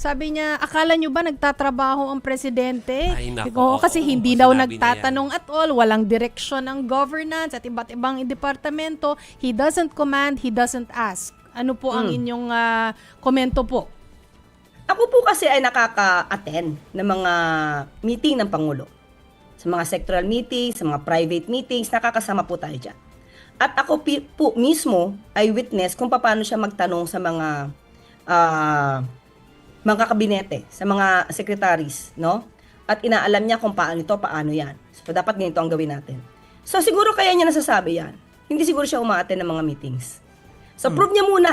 Sabi niya, akala nyo ba nagtatrabaho ang presidente? Ay, nako. Oo, kasi Oo, hindi oo, daw sinabi na nagtatanong at all. Walang direksyon ang governance at iba't ibang departamento. He doesn't command, he doesn't ask. Ano po ang Hmm. inyong ah, komento po? Ako po kasi ay nakaka-attend ng mga meeting ng Pangulo. Sa mga sectoral meetings, sa mga private meetings, nakakasama po tayo dyan. At ako pi- po mismo ay witness kung paano siya magtanong sa mga ah, mga kabinete, sa mga secretaries, no? At inaalam niya kung paano ito, paano yan. So, dapat ganito ang gawin natin. So, siguro kaya niya nasasabi yan. Hindi siguro siya umaattend ng mga meetings. So, prove niya muna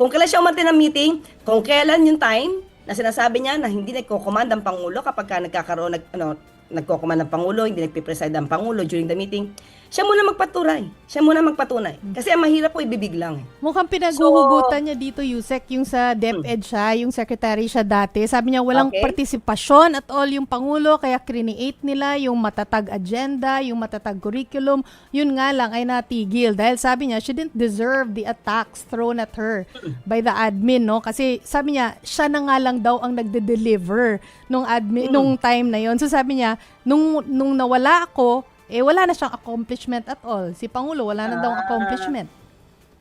kung kailan siya umattend ng meeting, kung kailan yung time na sinasabi niya na hindi nagko-command ang Pangulo kapag ka nagkakaroon, nag, ano, nagko-command ang Pangulo, hindi nagpipreside ang Pangulo during the meeting, siya muna magpaturay. Siya muna magpatunay. Kasi ang mahirap po ibibig lang. Eh. Mukhang pinaghuhugutan niya dito, Yusek, yung sa DepEd siya, yung secretary siya dati. Sabi niya walang Okay. partisipasyon at all yung Pangulo, kaya create nila yung matatag agenda, yung matatag curriculum. Yun nga lang ay natigil. Dahil sabi niya, she didn't deserve the attacks thrown at her by the admin, no? Kasi sabi niya, siya na nga lang daw ang nagde-deliver nung admin, nung time na yon So sabi niya, nung, nung nawala ako, eh wala na siyang accomplishment at all. Si Pangulo, wala na daw accomplishment.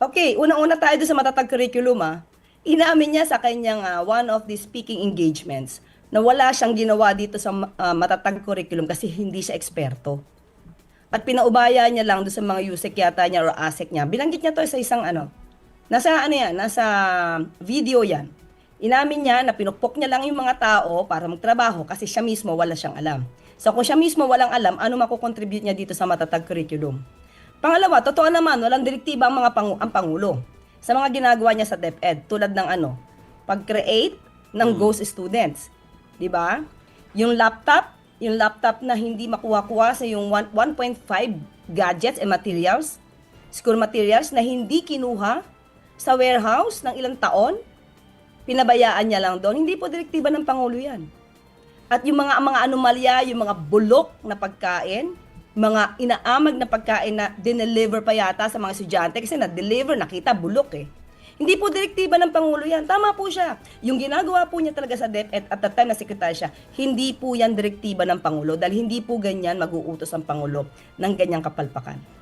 Okay, unang-una tayo doon sa matatag curriculum ah. Inamin niya sa kanyang ah, one of the speaking engagements na wala siyang ginawa dito sa ah, matatag curriculum kasi hindi siya eksperto. At pinaubaya niya lang doon sa mga USEC yata niya or ASEC niya. Binanggit niya to sa isang ano, nasa ano yan, nasa video yan. Inamin niya na pinukpok niya lang yung mga tao para magtrabaho kasi siya mismo wala siyang alam. So kung siya mismo walang alam, ano makukontribute niya dito sa matatag curriculum? Pangalawa, totoo naman, walang direktiba ang mga pangu- ang Pangulo sa mga ginagawa niya sa DepEd tulad ng ano, pag-create ng ghost students. 'Di ba? Yung laptop, yung laptop na hindi makuha-kuha sa yung one- 1.5 gadgets and materials, school materials na hindi kinuha sa warehouse ng ilang taon, pinabayaan niya lang doon. Hindi po direktiba ng Pangulo yan. At yung mga mga anomalya, yung mga bulok na pagkain, mga inaamag na pagkain na dineliver pa yata sa mga estudyante kasi na-deliver, nakita bulok eh. Hindi po direktiba ng Pangulo yan. Tama po siya. Yung ginagawa po niya talaga sa DepEd at the time na sekretary siya, hindi po yan direktiba ng Pangulo dahil hindi po ganyan mag-uutos ang Pangulo ng ganyang kapalpakan.